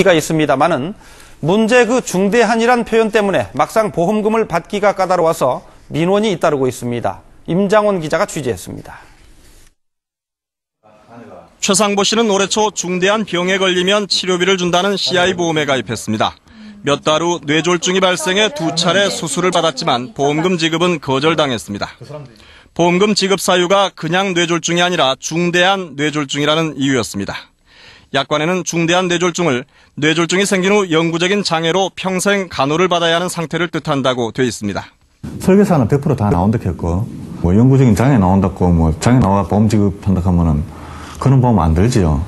인기가 있습니다만은 문제 그 중대한이란 표현 때문에 막상 보험금을 받기가 까다로워서 민원이 잇따르고 있습니다. 임장원 기자가 취재했습니다. 최상보 씨는 올해 초 중대한 병에 걸리면 치료비를 준다는 CI 보험에 가입했습니다. 몇 달 후 뇌졸중이 발생해 두 차례 수술을 받았지만 보험금 지급은 거절당했습니다. 보험금 지급 사유가 그냥 뇌졸중이 아니라 중대한 뇌졸중이라는 이유였습니다. 약관에는 중대한 뇌졸중을 뇌졸중이 생긴 후 영구적인 장애로 평생 간호를 받아야 하는 상태를 뜻한다고 돼 있습니다. 설계사는 100%다 나온다 했고, 뭐 영구적인 장애 나온다고, 뭐 장애 나와 보험 지급한다 하면은, 그런 보험 안 들지요.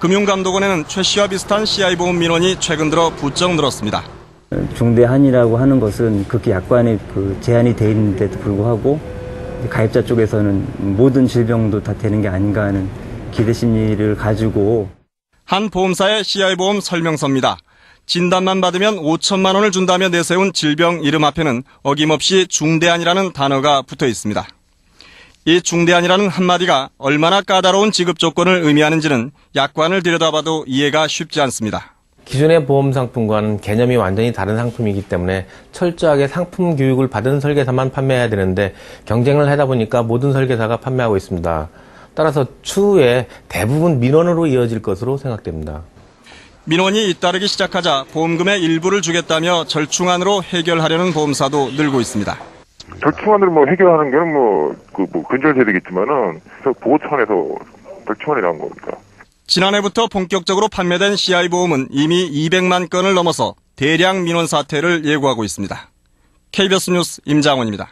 금융감독원에는 최 씨와 비슷한 CI 보험 민원이 최근 들어 부쩍 늘었습니다. 중대한이라고 하는 것은 그렇게 약관에 그 제한이 돼 있는데도 불구하고 가입자 쪽에서는 모든 질병도 다 되는 게 아닌가 하는 기대 심리를 가지고 한 보험사의 CI 보험 설명서입니다. 진단만 받으면 5천만 원을 준다며 내세운 질병 이름 앞에는 어김없이 중대한이라는 단어가 붙어 있습니다. 이 중대한이라는 한마디가 얼마나 까다로운 지급 조건을 의미하는지는 약관을 들여다봐도 이해가 쉽지 않습니다. 기존의 보험 상품과는 개념이 완전히 다른 상품이기 때문에 철저하게 상품 교육을 받은 설계사만 판매해야 되는데 경쟁을 하다 보니까 모든 설계사가 판매하고 있습니다. 따라서 추후에 대부분 민원으로 이어질 것으로 생각됩니다. 민원이 잇따르기 시작하자 보험금의 일부를 주겠다며 절충안으로 해결하려는 보험사도 늘고 있습니다. 절충안을 뭐 해결하는 게는 뭐, 그, 뭐, 근절돼야 되겠지만은, 보호 차원에서 절충안이 나온 겁니다. 지난해부터 본격적으로 판매된 CI 보험은 이미 200만 건을 넘어서 대량 민원 사태를 예고하고 있습니다. KBS 뉴스 임장원입니다.